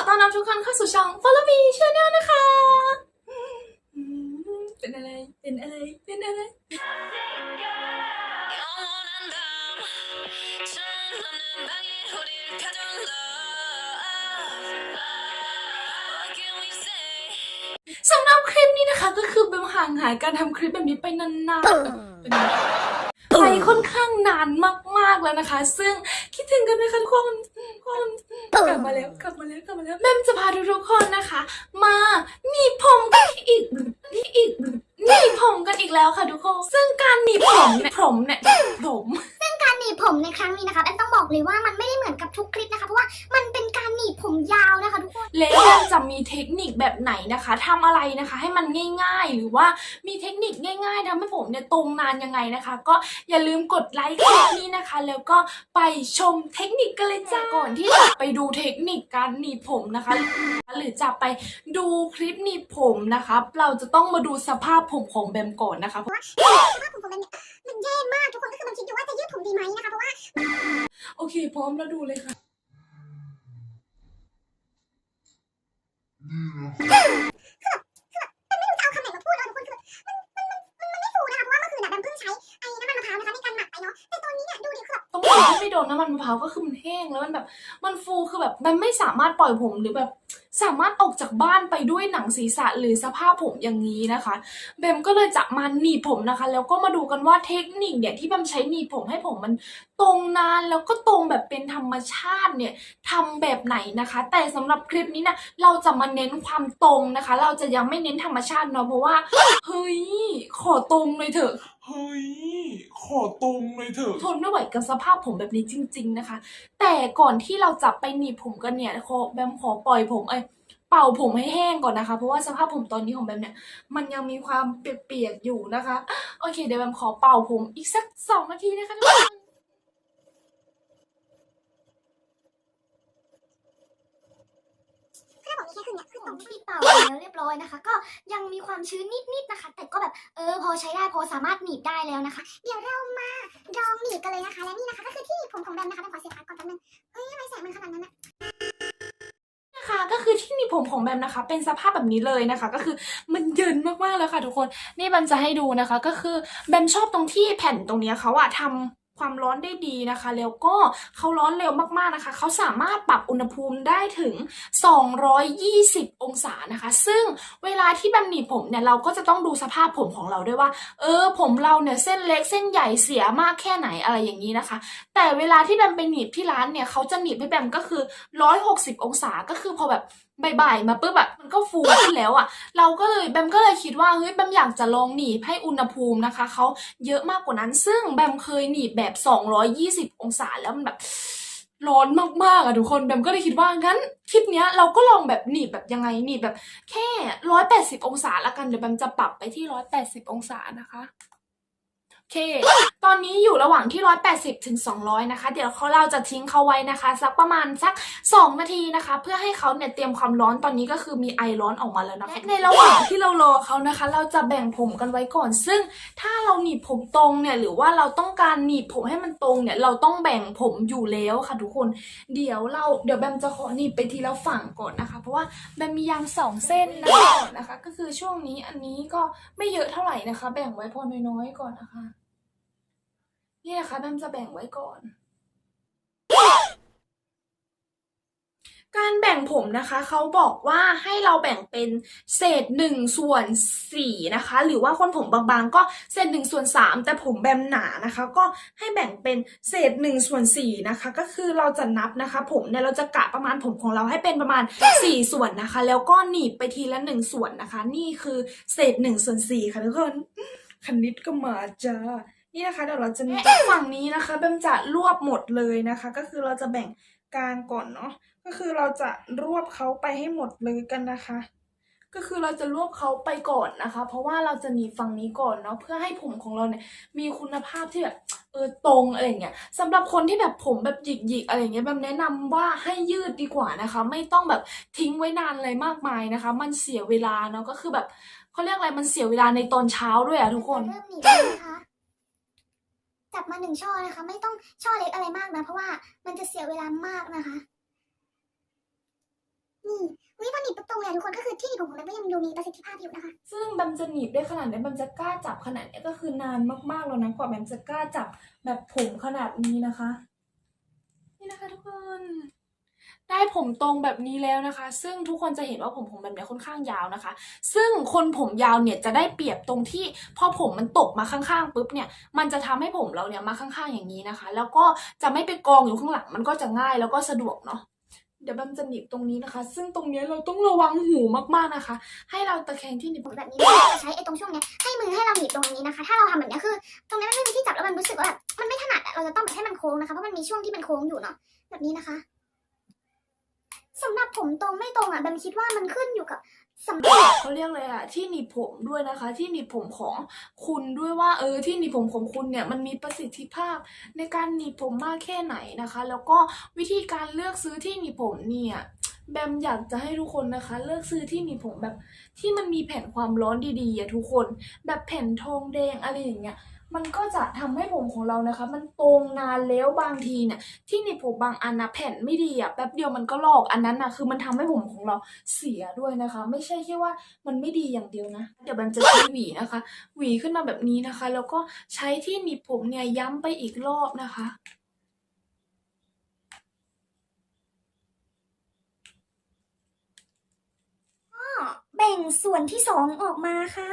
อต้อนรับทุกคนเข้าสู่ช่อง Follow Me Channel นะคะ เป็นอะไร เป็นอะไร เป็นอะไรสำหรับคลิปนี้นะคะ ก็คือเบมห่างหายการทำคลิปแบบนี้ไปนานๆ ค่อนข้างนานมากๆแล้วนะคะ ซึ่งคิดถึงกันไหมคะทุกคนคนกลับมาแล้วกลับมาแล้วกลับมาแล้วแม่จะพาทุกๆคนนะคะ มามีผมกันอีกอีก หนีบผมกันอีกแล้วค่ะทุกคน ซึ่งการหนีบผมเนี่ยผมเนี่ยผมการหนีบผมในครั้งนี้นะคะแอนต้องบอกเลยว่ามันไม่ได้เหมือนกับทุกคลิปนะคะ เพราะว่ามันเป็นการหนีบผมยาวนะคะทุกคน แล้วจะมีเทคนิคแบบไหนนะคะทำอะไรนะคะ ให้มันง่าย ๆ หรือว่ามีเทคนิคง่าย ๆทำให้ผมเนี่ยตรงนานยังไงนะคะ ก็อย่าลืมกดไลค์คลิปนี้นะคะ แล้วก็ไปชมเทคนิคกันเลยจ้าก่อนที่จะไปดูเทคนิคการหนีบผมนะคะ หรือจะไปดูคลิปหนีบผมนะคะ เราจะต้องมาดูสภาพผมของแบมก่อนนะคะสภาพผมของมันเนี่ยมันแย่มากทุกคนก็คือมันคิดอยู่ว่าจะยืดผมดีไหมนะคะเพราะว่าโอเค พร้อมแล้วดูเลยค่ะไม่รู้จะเอาคำไหนมาพูดแล้วทุกคนคือมันมันมันมันไม่ฟูนะคะเพราะว่าเมื่อคืนน่ะแบมเพิ่งใช้ไอ้น้ำมันมะพร้าวนะคะในการหมักไปเนาะแต่ตอนนี้เนี่ยดูดิคือแบบต้องบอกว่าไม่โดนน้ำมันมะพร้าวก็คือมันแห้งแล้วมันแบบ มันฟูคือแบบมันไม่สามารถปล่อยผมหรือแบบ สามารถออกจากบ้านไปด้วยหนังศีรษะหรือสภาพผมอย่างนี้นะคะเบมก็เลยจะมาหนีบผมนะคะ แล้วก็มาดูกันว่าเทคนิคเนี่ยที่เบมใช้หนีบผมให้ผมมันตรงนานแล้วก็ตรงแบบเป็นธรรมชาติเนี่ยทำแบบไหนนะคะ แต่สำหรับคลิปนี้นะเราจะมาเน้นความตรงนะคะ เราจะยังไม่เน้นธรรมชาติเนาะเพราะว่าเฮ้ยขอตรงเลยเถอะ เฮ้ย ขอตรงเลยเถอะ ทนไม่ไหวกับสภาพผมแบบนี้จริง ๆนะคะ แต่ก่อนที่เราจะไปหนีบผมกันเนี่ยขอแบมขอปล่อยผมไอ้เป่าผมให้แห้งก่อนนะคะ เพราะว่าสภาพผมตอนนี้ของแบมเนี่ย มันยังมีความเปียกๆอยู่นะคะ โอเคเดี๋ยวแบมขอเป่าผมอีกสักสองนาทีนะคะทุกคน บอกนี้แค่คืนเนี่ยคือตรงที่เป่าแล้วเรียบร้อยนะคะ ก็ยังมีความชื้นนิดๆนะคะ แต่ก็แบบเออพอใช้ได้พอสามารถหนีบได้แล้วนะคะ เดี๋ยวเรามาลองหนีบกันเลยนะคะ และนี่นะคะก็คือที่หนีบผมของแบมนะคะแบมขอเสียบปลั๊กก่อนแป๊บนึงเอ้ยทำไมแสงมันขนาดนั้นอะ นะคะก็คือที่หนีผมของแบมนะคะ เป็นสภาพแบบนี้เลยนะคะ ก็คือมันเยินมากๆเลยค่ะทุกคน นี่แบมจะให้ดูนะคะ ก็คือแบมชอบตรงที่แผ่นตรงเนี้ยเขาอะทำ ความร้อนได้ดีนะคะ แล้วก็เขาร้อนเร็วมากๆนะคะ เขาสามารถปรับอุณหภูมิได้ถึง 220 องศานะคะ ซึ่งเวลาที่แบมหนีบผมเนี่ยเราก็จะต้องดูสภาพผมของเราด้วยว่า เออ ผมเราเนี่ยเส้นเล็กเส้นใหญ่เสียมากแค่ไหนอะไรอย่างนี้นะคะ แต่เวลาที่แบมไปหนีบที่ร้านเนี่ยเขาจะหนีบให้แบมก็คือ 160 องศาก็คือพอแบบ บ่ายๆมาปุ๊บแบบมันก็ฟูขึ้นแล้วอะ่ะ เราก็เลยแบมก็เลยคิดว่าเฮ้ยแบมอยากจะลองหนีบให้อุณหภูมินะคะเขาเยอะมากกว่านั้น ซึ่งแบมเคยหนีบแบบ 220 องศาแล้วมันแบบร้อนมากๆอะทุกคนแบมก็เลยคิดว่างั้นคลิปเนี้ยเราก็ลองแบบหนีบแบบยังไงหนีบแบบ แค่ 180 องศาละกันเดี๋ยวแบมจะปรับไปที่ 180 องศานะคะ เค ตอนนี้อยู่ระหว่างที่ 180ถึง200 นะคะ เดี๋ยวเขาเราจะทิ้งเขาไว้นะคะ สักประมาณสัก 2 นาทีนะคะ เพื่อให้เขาเนี่ยเตรียมความร้อนตอนนี้ก็คือมีไอร้อนออกมาแล้วนะคะและในระหว่างที่เรารอเขานะคะ เราจะแบ่งผมกันไว้ก่อน ซึ่งถ้าเราหนีบผมตรงเนี่ยหรือว่าเราต้องการหนีบผมให้มันตรงเนี่ยเราต้องแบ่งผมอยู่แล้วค่ะทุกคน เดี๋ยวเราเดี๋ยวแบมจะขอหนีบไปทีละฝั่งก่อนนะคะ เพราะว่าแบมมียางสองเส้นนะคะนะคะ ก็คือช่วงนี้อันนี้ก็ไม่เยอะเท่าไหร่นะคะ แบ่งไว้พอน้อยๆก่อนนะคะ นี่นะคะแบมจะแบ่งไว้ก่อน การแบ่งผมนะคะ เขาบอกว่าให้เราแบ่งเป็นเศษหนึ่งส่วนสี่นะคะ หรือว่าคนผมบางๆ ก็เศษหนึ่งส่วนสามแต่ผมแบมหนานะคะ ก็ให้แบ่งเป็นเศษหนึ่งส่วนสี่นะคะ ก็คือเราจะนับนะคะ ผมเนี่ยเราจะกะประมาณผมของเราให้เป็นประมาณสี่ส่วนนะคะ แล้วก็หนีบไปทีละหนึ่งส่วนนะคะ นี่คือเศษหนึ่งส่วนสี่ค่ะทุกคนคณิตก็มาจ้า นี่นะคะเดี๋ยวเราจะมีฝั่งนี้นะคะแบมจะรวบหมดเลยนะคะ ก็คือเราจะแบ่งกลางก่อนเนาะก็คือเราจะรวบเขาไปให้หมดเลยกันนะคะ ก็คือเราจะรวบเขาไปก่อนนะคะ เพราะว่าเราจะหนีบฝั่งนี้ก่อนเนาะเพื่อให้ผมของเราเนี่ยมีคุณภาพที่แบบเออตรงอะไรเงี้ยสำหรับคนที่แบบผมแบบหยิกๆอะไรเงี้ยแบบแนะนำว่าให้ยืดดีกว่านะคะ ไม่ต้องแบบทิ้งไว้นานอะไรมากมายนะคะ มันเสียเวลาเนาะก็คือแบบเขาเรียกอะไรมันเสียเวลาในตอนเช้าด้วยอะทุกคนเริ่มหนีบแล้วนะคะ จับมาหนึ่งช่อนะคะ ไม่ต้องช่อเล็กอะไรมากนะ เพราะว่ามันจะเสียเวลามากนะคะ นี่ค่ยทุกคนก็คือที่หนีบผมของแบมก็ยังดูมีประสิทธิภาพอยู่นะคะ ซึ่งแบมจะหนีบได้ขนาดนี้ยแบมจะกล้าจับขนาดนี้ก็คือนานมากๆแล้วนะกว่าแบมจะกล้าจับแบบผมขนาดนี้นะคะ นี่นะคะทุกคน ได้ผมตรงแบบนี้แล้วนะคะ ซึ่งทุกคนจะเห็นว่าผมผมแบบเนี้ยค่อนข้างยาวนะคะ ซึ่งคนผมยาวเนี่ยจะได้เปรียบตรงที่พอผมมันตกมาข้างๆปุ๊บเนี่ย มันจะทำให้ผมเราเนี่ยมาข้างๆอย่างนี้นะคะ แล้วก็จะไม่ไปกองอยู่ข้างหลัง มันก็จะง่ายแล้วก็สะดวกเนาะเดี๋ยวแบมจะหนีบตรงนี้นะคะ ซึ่งตรงนี้เราต้องระวังหูมากๆนะคะ ให้เราตะแคงที่หนีบแบบนี้เราจะใช้ไอ้ตรงช่วงเนี้ยให้มือให้เราหนีบตรงนี้นะคะ ถ้าเราทำแบบนี้คือ ตรงนี้มันไม่มีที่จับแล้วมันรู้สึกว่าแบบมันไม่ถนัดอะเราจะต้องแบบให้มันโค้งนะคะเพราะมันมีช่วงที่มันโค้งอยู่เนาะแบบนี้นะคะ สำหรับผมตรงไม่ตรงอะแบมคิดว่ามันขึ้นอยู่กับสำหรับเขาเรียกเลยอะที่หนีบผมด้วยนะคะ ที่หนีบผมของคุณด้วยว่า เออที่หนีบผมของคุณเนี่ยมันมีประสิทธิภาพในการหนีบผมมากแค่ไหนนะคะ แล้วก็วิธีการเลือกซื้อที่หนีบผมเนี่ยแบมอยากจะให้ทุกคนนะคะ เลือกซื้อที่หนีบผมแบบที่มันมีแผ่นความร้อนดีๆอะทุกคน แบบแผ่นทองแดงอะไรอย่างเงี้ย มันก็จะทำให้ผมของเรานะคะ มันตรงนานแล้วบางทีเนี่ยที่หนีบผมบางอันนะแผ่นไม่ดีอะแป๊บเดียวมันก็ลอกอันนั้นนะคือมันทำให้ผมของเราเสียด้วยนะคะ ไม่ใช่แค่ว่ามันไม่ดีอย่างเดียวนะ เดี๋ยวมันจะใช้หวีนะคะ หวีขึ้นมาแบบนี้นะคะ แล้วก็ใช้ที่หนีบผมเนี่ยย้ำไปอีกรอบนะคะ แบ่งส่วนที่สองออกมาค่ะ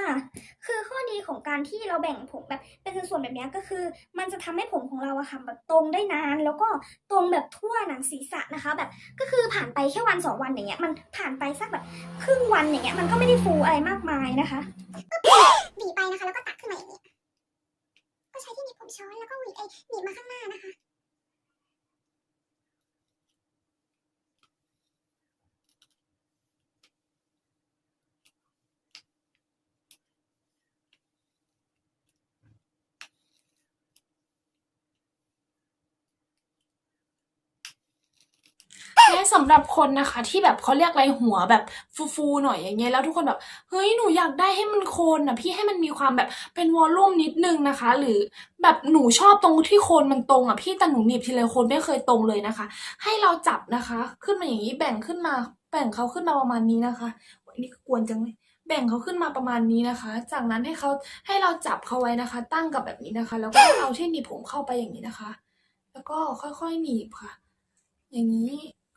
คือข้อดีของการที่เราแบ่งผมแบบเป็นส่วนๆแบบนี้ก็คือ มันจะทำให้ผมของเราอะค่ะแบบตรงได้นาน แล้วก็ตรงแบบทั่วหนังศีรษะนะคะ แบบก็คือผ่านไปแค่วันสองวันอย่างเงี้ยมันผ่านไปสักแบบครึ่งวันอย่างเงี้ยมันก็ไม่ได้ฟูอะไรมากมายนะคะหวีไปนะคะ แล้วก็ตักขึ้นมาอย่างเงี้ยก็ใช้ที่หนีบผมช้อนแล้วก็หวีไอ้หนีบมาข้างหน้านะคะ สำหรับคนนะคะที่แบบเขาเรียกอะไรหัวแบบฟูๆหน่อยอย่างเงี้ยแล้วทุกคนแบบเฮ้ยหนูอยากได้ให้มันโคนอะพี่ให้มันมีความแบบเป็นวอลลุ่มนิดนึงนะคะ หรือแบบหนูชอบตรงที่โคนมันตรงอะพี่แต่หนูหนีบทีไรโคนไม่เคยตรงเลยนะคะ ให้เราจับนะคะ ขึ้นมาอย่างนี้แบ่งขึ้นมาแบ่งเขาขึ้นมาประมาณนี้นะคะวันนี้กวนจังเลยแบ่งเขาขึ้นมาประมาณนี้นะคะ จากนั้นให้เขาให้เราจับเขาไว้นะคะ ตั้งกับแบบนี้นะคะ แล้วก็เอาที่หนีบผมเข้าไปอย่างนี้นะคะ แล้วก็ค่อยๆหนีบค่ะ อย่างนี้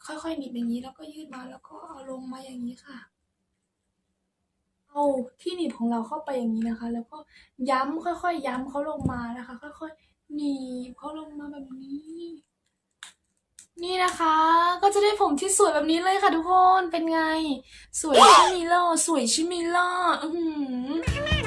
ค่อยๆหนีบอย่างนี้แล้วก็ยืดมาแล้วก็เอาลงมาอย่างนี้ค่ะ เอาที่หนีบของเราเข้าไปอย่างนี้นะคะ แล้วก็ย้ำค่อยๆ ย้ำเขาลงมานะคะ ค่อยๆหนีบเขาลงมาแบบนี้ นี่นะคะ ก็จะได้ผมที่สวยแบบนี้เลยค่ะทุกคนเป็นไง สวยใช่ไหมล่ะสวยใช่ไหมล่ะอือหือ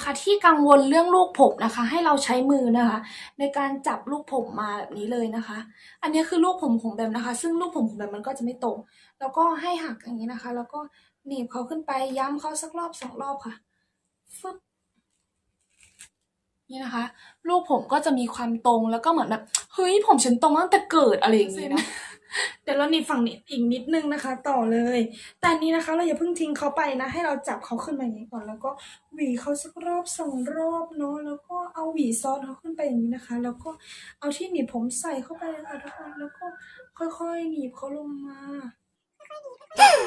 นะคะ ที่กังวลเรื่องลูกผมนะคะ ให้เราใช้มือนะคะ ในการจับลูกผมมาแบบนี้เลยนะคะ อันนี้คือลูกผมของแบมนะคะ ซึ่งลูกผมของแบมมันก็จะไม่ตรง แล้วก็ให้หักอย่างนี้นะคะ แล้วก็หนีบเขาขึ้นไปย้ำเขาสักรอบสองรอบค่ะฟึบนี่นะคะ ลูกผมก็จะมีความตรงแล้วก็เหมือนแบบเฮ้ยผมฉันตรงตั้งแต่เกิดอะไรอย่างนี้นะ เดี๋ยวเราหนีบฝั่งนี้อีกนิดนึงนะคะ ต่อเลย แต่นี้นะคะ เราอย่าเพิ่งทิ้งเขาไปนะ ให้เราจับเขาขึ้นมาอย่างนี้ก่อน แล้วก็หวีเขาสักรอบสองรอบเนาะ แล้วก็เอาหวีซ้อนเขาขึ้นไปอย่างนี้นะคะ แล้วก็เอาที่หนีบผมใส่เข้าไปเลยค่ะทุกคน แล้วก็ค่อยๆหนีบเขาลงมานี่เขาจะตรงแบบนี้นะ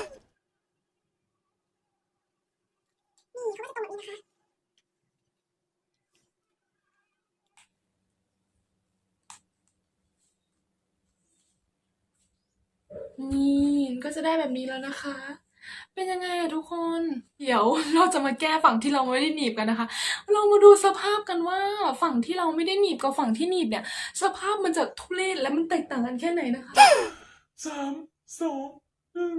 คะ นี่ก็ จะได้แบบนี้แล้วนะคะ เป็นยังไงอะทุกคน เดี๋ยวเราจะมาแก้ฝั่งที่เราไม่ได้หนีบกันนะคะ เรามาดูสภาพกันว่าฝั่งที่เราไม่ได้หนีบกับฝั่งที่หนีบเนี่ย สภาพมันจะทุเรศและมันแตกต่างกันแค่ไหนนะคะสามสองหนึ่ง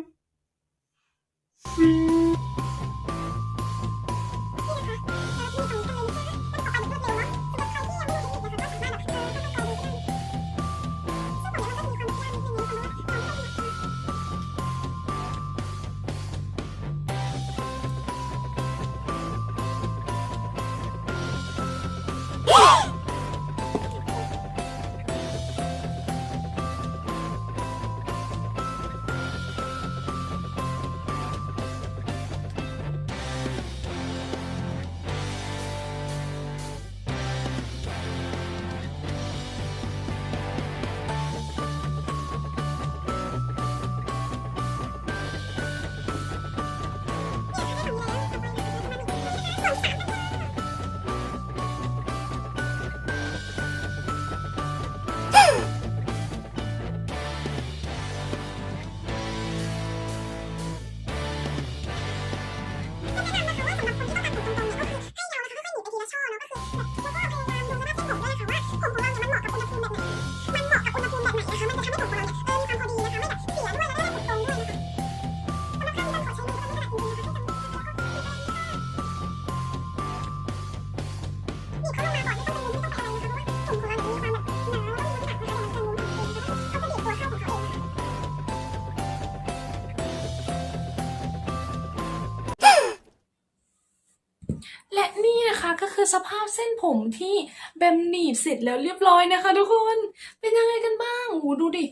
คือสภาพเส้นผมที่แบมหนีบเสร็จแล้วเรียบร้อยนะคะ ทุกคน เป็นยังไงกันบ้างโอ้ดูดิ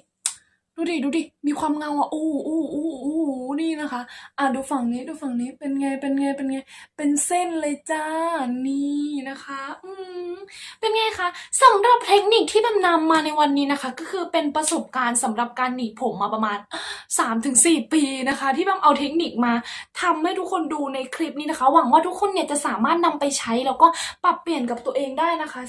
ดูดิดูดิมีความเงาอะอู้อู้อู้อู้อู้นี่นะคะ อะดูฝั่งนี้ดูฝั่งนี้เป็นไงเป็นไงเป็นไง เป็นเส้นเลยจ้านี่นะคะ อืมเป็นไงคะสำหรับเทคนิคที่แบมนำมาในวันนี้นะคะ ก็คือเป็นประสบการณ์สำหรับการหนีบผมมาประมาณ 3-4 ปีนะคะ ที่แบมเอาเทคนิคมาทำให้ทุกคนดูในคลิปนี้นะคะ หวังว่าทุกคนเนี่ยจะสามารถนำไปใช้แล้วก็ปรับเปลี่ยนกับตัวเองได้นะคะ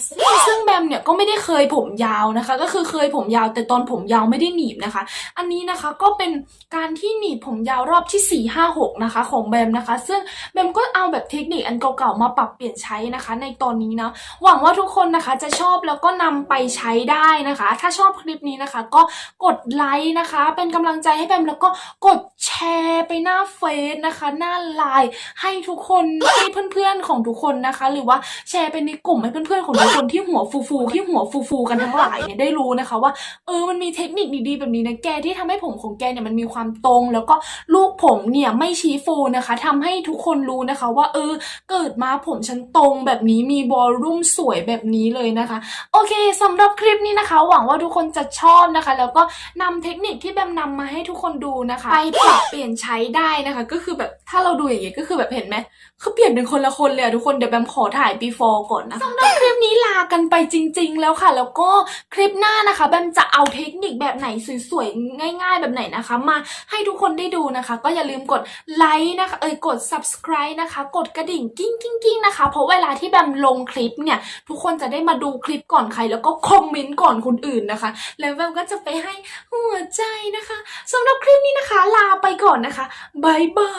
ซึ่งแบมเนี่ยก็ไม่ได้เคยผมยาวนะคะ ก็คือเคยผมยาวแต่ตอนผมยาวไม่ได้หนีบนะคะอันนี้นะคะก็เป็นการที่หนีบผมยาวรอบที่ 4 5 6 นะคะ ของแบมนะคะ ซึ่งแบมก็เอาแบบเทคนิคอันเก่าๆมาปรับเปลี่ยนใช้นะคะ ในตอนนี้นะหวังว่าทุกคนนะคะจะชอบแล้วก็นำไปใช้ได้นะคะ ถ้าชอบคลิปนี้นะคะ ก็กดไลค์นะคะ เป็นกำลังใจให้แบมแล้วก็กดแชร์ไปหน้าเฟซนะคะ หน้าไลน์ให้ทุกคนให้เพื่อนๆของทุกคนนะคะ หรือว่าแชร์ไปในกลุ่มให้เพื่อนๆของทุกคนที่หัวฟูๆที่หัวฟูๆกันทั้งหลายเนี่ยได้รู้นะคะ ว่าเออมันมีเทคนิคดีๆแบบนี้นะแกที่ทำให้ผมของแกเนี่ยมันมีความตรง แล้วก็ลูกผมเนี่ยไม่ชี้ฟูนะคะทำให้ทุกคนรู้นะคะ ว่าเออเกิดมาผมฉันตรงแบบนี้มีบอลรุ่มสวยแบบนี้เลยนะคะ โอเคสำหรับคลิปนี้นะคะ หวังว่าทุกคนจะชอบนะคะ แล้วก็นำเทคนิคที่แบมนำมาให้ทุกคนดูนะคะ ไปปรับเปลี่ยนใช้ได้นะคะ ก็คือแบบถ้าเราดูอย่างเงี้ยก็คือแบบเห็นไหมคือเปลี่ยนเป็นคนละคนเลยอะทุกคนเดี๋ยวแบมขอถ่าย before ก่อนนะคะสำหรับคลิปนี้ลากันไปจริง ๆ แล้วค่ะ แล้วก็คลิปหน้านะคะ แบมจะเอาเทคนิคแบบไหนสววยๆ ง่าย ๆ แบบไหนนะคะ มาให้ทุกคนได้ดูนะคะ ก็อย่าลืมกดไลค์นะคะ เอ้ยกด subscribe นะคะ กดกระดิ่งกิ้งกิ้งกิ้งนะคะ เพราะเวลาที่แบมลงคลิปเนี่ย ทุกคนจะได้มาดูคลิปก่อนใคร แล้วก็คอมเมนต์ก่อนคนอื่นนะคะ แล้วแบมก็จะไปให้หัวใจนะคะสำหรับคลิปนี้นะคะ ลาไปก่อนนะคะบายบา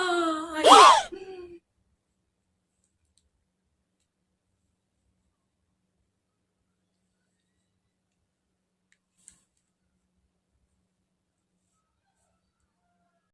ย